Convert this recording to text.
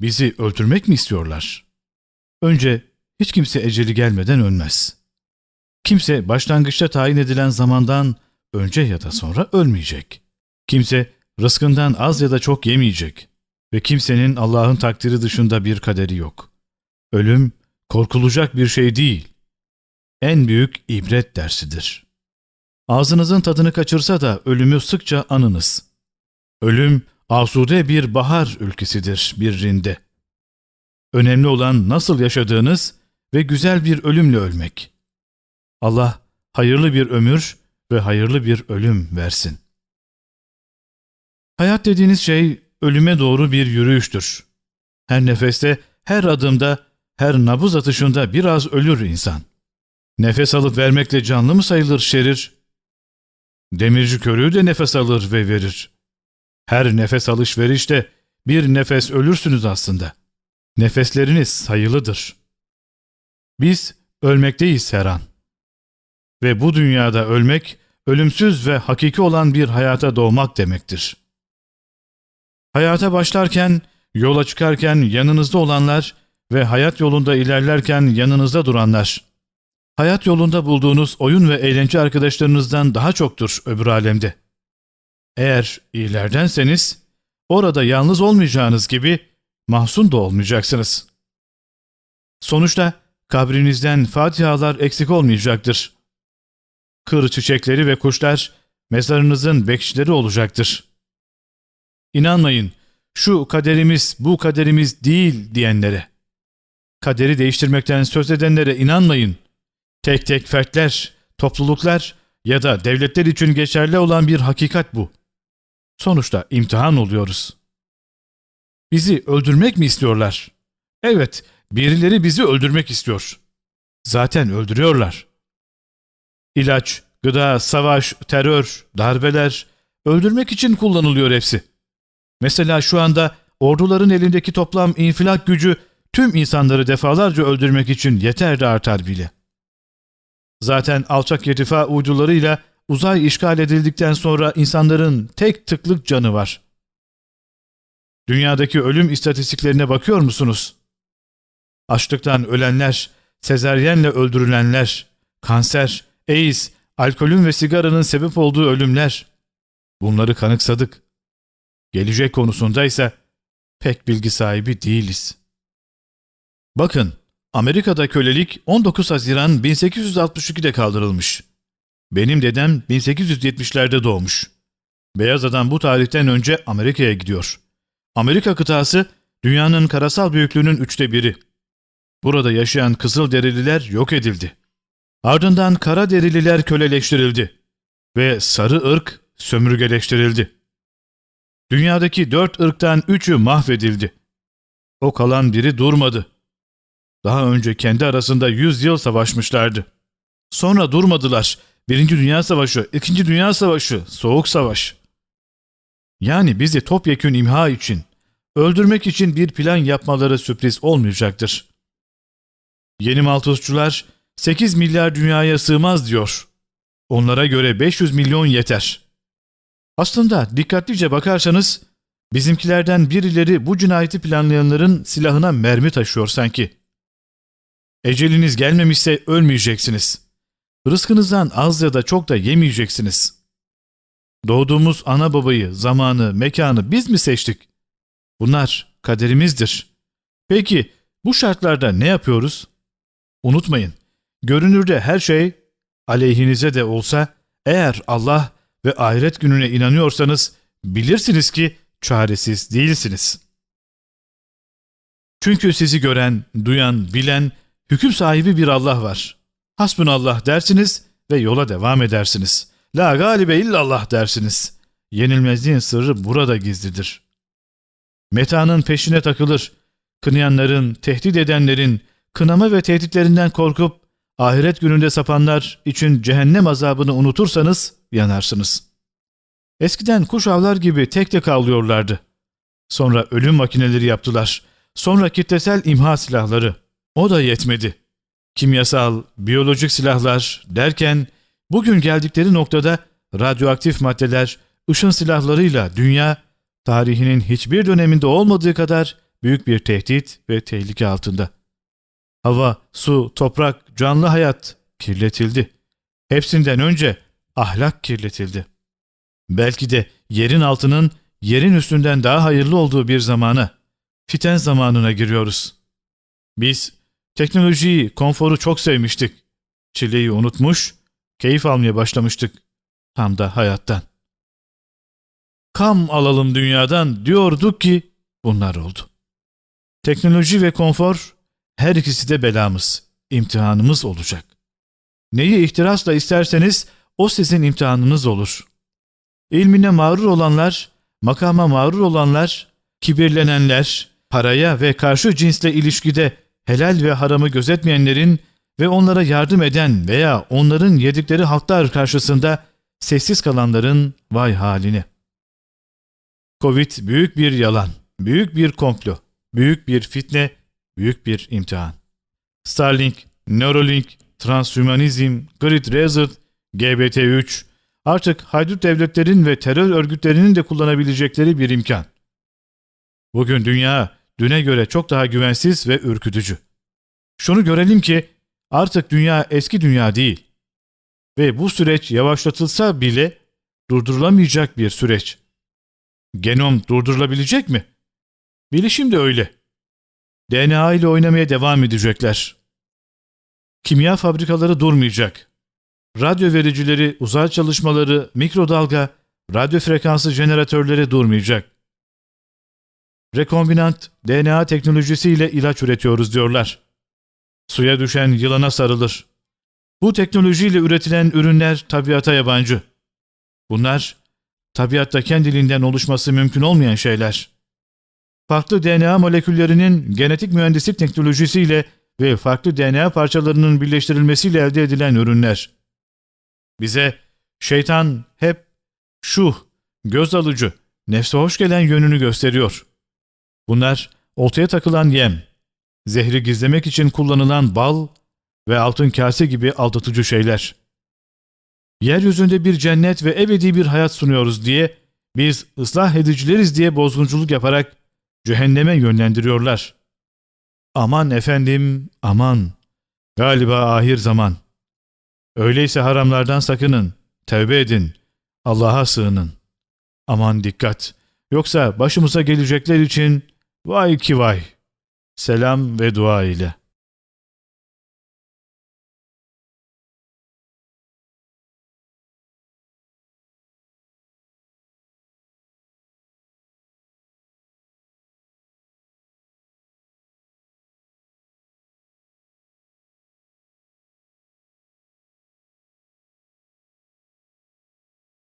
Bizi öldürmek mi istiyorlar? Önce hiç kimse eceli gelmeden ölmez. Kimse başlangıçta tayin edilen zamandan önce ya da sonra ölmeyecek. Kimse rızkından az ya da çok yemeyecek. Ve kimsenin Allah'ın takdiri dışında bir kaderi yok. Ölüm korkulacak bir şey değil. En büyük ibret dersidir. Ağzınızın tadını kaçırsa da ölümü sıkça anınız. Ölüm asude bir bahar ülkesidir bir rinde. Önemli olan nasıl yaşadığınız ve güzel bir ölümle ölmek. Allah hayırlı bir ömür ve hayırlı bir ölüm versin. Hayat dediğiniz şey ölüme doğru bir yürüyüştür. Her nefeste, her adımda, her nabız atışında biraz ölür insan. Nefes alıp vermekle canlı mı sayılır şerir? Demirci körüğü de nefes alır ve verir. Her nefes alışverişte bir nefes ölürsünüz aslında. Nefesleriniz sayılıdır. Biz ölmekteyiz her an. Ve bu dünyada ölmek, ölümsüz ve hakiki olan bir hayata doğmak demektir. Hayata başlarken, yola çıkarken yanınızda olanlar ve hayat yolunda ilerlerken yanınızda duranlar. Hayat yolunda bulduğunuz oyun ve eğlence arkadaşlarınızdan daha çoktur öbür alemde. Eğer iyilerdenseniz, orada yalnız olmayacağınız gibi mahzun da olmayacaksınız. Sonuçta kabrinizden fatihalar eksik olmayacaktır. Kır çiçekleri ve kuşlar mezarınızın bekçileri olacaktır. İnanmayın, şu kaderimiz bu kaderimiz değil diyenlere. Kaderi değiştirmekten söz edenlere inanmayın. Tek tek fertler, topluluklar ya da devletler için geçerli olan bir hakikat bu. Sonuçta imtihan oluyoruz. Bizi öldürmek mi istiyorlar? Evet, birileri bizi öldürmek istiyor. Zaten öldürüyorlar. İlaç, gıda, savaş, terör, darbeler öldürmek için kullanılıyor hepsi. Mesela şu anda orduların elindeki toplam infilak gücü tüm insanları defalarca öldürmek için yeter de artar bile. Zaten alçak irtifa uydularıyla uzay işgal edildikten sonra insanların tek tıklık canı var. Dünyadaki ölüm istatistiklerine bakıyor musunuz? Açlıktan ölenler, sezeryenle öldürülenler, kanser, AIDS, alkolün ve sigaranın sebep olduğu ölümler. Bunları kanıksadık. Gelecek konusunda ise pek bilgi sahibi değiliz. Bakın, Amerika'da kölelik 19 Haziran 1862'de kaldırılmış. Benim dedem 1870'lerde doğmuş. Beyaz adam bu tarihten önce Amerika'ya gidiyor. Amerika kıtası dünyanın karasal büyüklüğünün üçte biri. Burada yaşayan kızıl derililer yok edildi. Ardından kara derililer köleleştirildi ve sarı ırk sömürgeleştirildi. Dünyadaki dört ırktan üçü mahvedildi. O kalan biri durmadı. Daha önce kendi arasında yüz yıl savaşmışlardı. Sonra durmadılar. Birinci Dünya Savaşı, İkinci Dünya Savaşı, Soğuk Savaş. Yani bizi topyekün imha için, öldürmek için bir plan yapmaları sürpriz olmayacaktır. Yeni Maltuzcular 8 milyar dünyaya sığmaz diyor. Onlara göre 500 milyon yeter. Aslında dikkatlice bakarsanız bizimkilerden birileri bu cinayeti planlayanların silahına mermi taşıyor sanki. Eceliniz gelmemişse ölmeyeceksiniz. Rızkınızdan az ya da çok da yemeyeceksiniz. Doğduğumuz ana babayı, zamanı, mekanı biz mi seçtik? Bunlar kaderimizdir. Peki bu şartlarda ne yapıyoruz? Unutmayın, görünürde her şey aleyhinize de olsa eğer Allah ve ahiret gününe inanıyorsanız bilirsiniz ki çaresiz değilsiniz. Çünkü sizi gören, duyan, bilen, hüküm sahibi bir Allah var. Hasbunallah dersiniz ve yola devam edersiniz. La galibe illallah dersiniz. Yenilmezliğin sırrı burada gizlidir. Metanın peşine takılır. Kınayanların, tehdit edenlerin, kınama ve tehditlerinden korkup ahiret gününde sapanlar için cehennem azabını unutursanız yanarsınız. Eskiden kuş avlar gibi tek tek avlıyorlardı. Sonra ölüm makineleri yaptılar. Sonra kitlesel imha silahları. O da yetmedi. Kimyasal, biyolojik silahlar derken bugün geldikleri noktada radyoaktif maddeler, ışın silahlarıyla dünya tarihinin hiçbir döneminde olmadığı kadar büyük bir tehdit ve tehlike altında. Hava, su, toprak, canlı hayat kirletildi. Hepsinden önce ahlak kirletildi. Belki de yerin altının yerin üstünden daha hayırlı olduğu bir zamana, fiten zamanına giriyoruz. Biz teknolojiyi, konforu çok sevmiştik. Çileyi unutmuş, keyif almaya başlamıştık. Tam da hayattan. Kam alalım dünyadan diyorduk ki bunlar oldu. Teknoloji ve konfor her ikisi de belamız, imtihanımız olacak. Neyi ihtirasla isterseniz o sizin imtihanınız olur. İlmine mağrur olanlar, makama mağrur olanlar, kibirlenenler, paraya ve karşı cinsle ilişkide helal ve haramı gözetmeyenlerin ve onlara yardım eden veya onların yedikleri halklar karşısında sessiz kalanların vay haline. Covid büyük bir yalan, büyük bir komplo, büyük bir fitne, büyük bir imtihan. Starlink, Neuralink, Transhümanizm, Grid Resort, GBT3, artık haydut devletlerin ve terör örgütlerinin de kullanabilecekleri bir imkan. Bugün dünya, düne göre çok daha güvensiz ve ürkütücü. Şunu görelim ki artık dünya eski dünya değil. Ve bu süreç yavaşlatılsa bile durdurulamayacak bir süreç. Genom durdurulabilecek mi? Bilişim de öyle. DNA ile oynamaya devam edecekler. Kimya fabrikaları durmayacak. Radyo vericileri, uzay çalışmaları, mikrodalga, radyo frekansı jeneratörleri durmayacak. Rekombinant DNA teknolojisiyle ilaç üretiyoruz diyorlar. Suya düşen yılana sarılır. Bu teknolojiyle üretilen ürünler tabiata yabancı. Bunlar tabiatta kendiliğinden oluşması mümkün olmayan şeyler. Farklı DNA moleküllerinin genetik mühendislik teknolojisiyle ve farklı DNA parçalarının birleştirilmesiyle elde edilen ürünler. Bize şeytan hep şu göz alıcı, nefse hoş gelen yönünü gösteriyor. Bunlar oltaya takılan yem, zehri gizlemek için kullanılan bal ve altın kase gibi aldatıcı şeyler. Yeryüzünde bir cennet ve ebedi bir hayat sunuyoruz diye biz ıslah edicileriz diye bozgunculuk yaparak cehenneme yönlendiriyorlar. Aman efendim, aman. Galiba ahir zaman. Öyleyse haramlardan sakının, tevbe edin, Allah'a sığının. Aman dikkat. Yoksa başımıza gelecekler için vay ki vay. Selam ve dua ile.